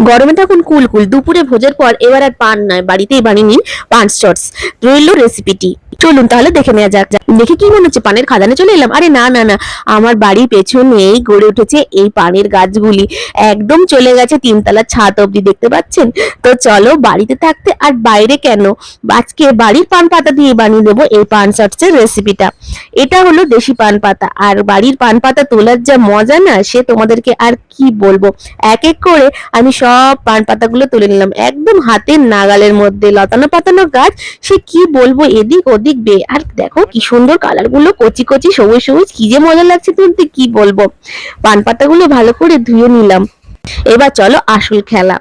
গরমে তখন কুলকুল কুল দুপুরে ভোজের পর এবার আর পান নয়, বাড়িতেই বানিয়ে নিন পান শর্টস রইল রেসিপিটি চলুন তাহলে দেখে নেওয়া যাক দেখে কি মনে হচ্ছে? পানের খাদানে চলে এলাম? আরে না না না। আমার বাড়ির পেছনেই গড়ে উঠেছে এই পানের গাছগুলি। একদম চলে গেছে তিনতলার ছাদ অবধি, দেখতে পাচ্ছেন? তো চলো বাড়িতে থাকতে আর বাইরে কেন? আজকে বাড়ির পান পাতা দিয়ে বানিয়ে দেবো এই পান শর্টসের রেসিপিটা। এটা হলো দেশি পান পাতা। আর বাড়ির পান পাতা তোলার যা মজা না, সে তোমাদেরকে আর কি বলব? এক এক করে আমি সব পান পাতাগুলো তুলে নিলাম। একদম হাতের নাগালের মধ্যে লতানো পাতানো গাছ, সে কি বলব? এদিক ওদিক বে আর দেখো কি সুন্দর কালারগুলো, কচি কচি, সবুজ সবুজ, কি যে মজা লাগছে তুলতে, কি বলব? পান পাতাগুলো ভালো করে ধুয়ে নিলাম। এবার চলো আসল খেলা।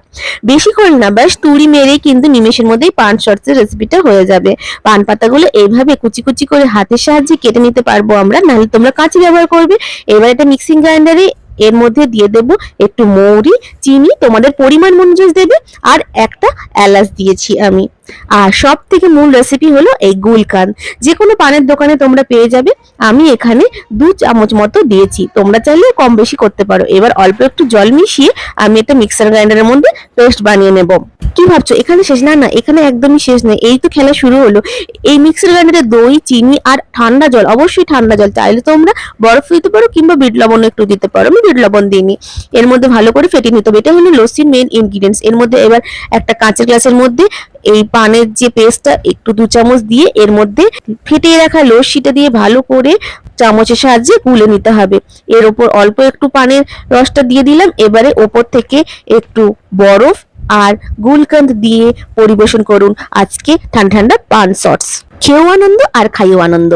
বেশি করে না, ব্যাস তুড়ি মেরে কিন্তু নিমেষের মধ্যেই পান শর্টসের রেসিপিটা হয়ে যাবে। পান পাতাগুলো এইভাবে কুচি কুচি করে হাতের সাহায্যে কেটে নিতে পারব আমরা, নাহলে তোমরা কাঁচি ব্যবহার করবে। এবার এটা মিক্সিং গ্রাইন্ডারে এর মধ্যে দিয়ে দেবো একটু মৌরি, চিনি, তোমাদের পরিমাণ অনুযায়ী দেবে, আর একটা এলাচ দিয়েছি আমি। আর সব থেকে মূল রেসিপি হলো এই গুলকান। যে কোনো পানের দোকানে তোমরা পেয়ে যাবে। আমি এখানে দু চামচ মতো দিয়েছি। তোমরা চাইলে কম বেশি করতে পারো। এবার অল্প একটু জল মিশিয়ে আমি একটা মিক্সার গ্রাইন্ডারের মধ্যে পেস্ট বানিয়ে নেব। কি ভাবছ? এখানে শেষ? না না, এখানে একদমই শেষ নেই। এই তো খেলা শুরু হলো। এই মিক্সার গ্রাইন্ডারে দই, চিনি আর ঠান্ডা জল, অবশ্যই ঠান্ডা জল। চাইলে তোমরা বরফ দিতে পারো কিংবা বিট লবণ একটু দিতে পারো। আমি বিট লবণ দিইনি। এর মধ্যে ভালো করে ফেটে নিতে হবে। এটা হলো লস্যির মেন ইনগ্রিডিয়েন্টস এর মধ্যে এবার একটা কাঁচের গ্লাসের মধ্যে এই পানের যে পেস্টটা একটু দু চামচ দিয়ে এর মধ্যে ফেটিয়ে রাখা লস্যিটা দিয়ে ভালো করে চামচের সাহায্যে গুলে নিতে হবে। এর ওপর অল্প একটু পানের রসটা দিয়ে দিলাম। এবারে ওপর থেকে একটু বরফ আর গুলকান্দ দিয়ে পরিবেশন করুন। আজকে ঠান্ডা ঠান্ডা পান শর্টস। খেয়েও আনন্দ আর খাইও আনন্দ।